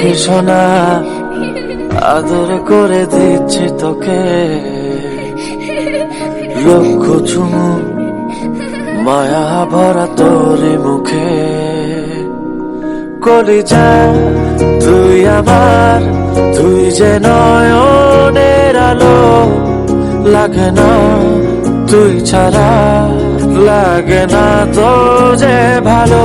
সোনা আদর করে দিচ্ছি তোকে। লক্ষ চুমু, মায়া ভরা তোর মুখে। কলি যা তুই আমার, তুই যে নয়নের আলো, লাগে না, তুই ছাড়া, লাগে না তো যে ভালো।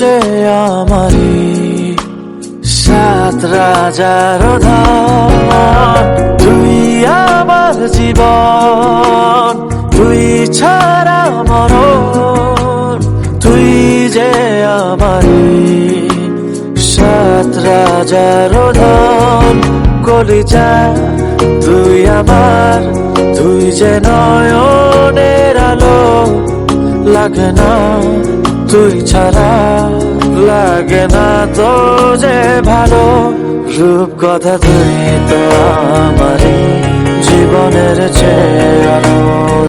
যে আমারি সাত রাজার ধন, তুই আমার জীবন, তুই ছাড়া মরণ, তুই যে আমারি সাত রাজার ধন, কলিজা, তুই আমার, তুই যে নয়নের আলো লাগে না, তুই ছাড়া লাগে না তো যে ভালো রূপ কথা তুই তো আমার জীবনের চেয়ে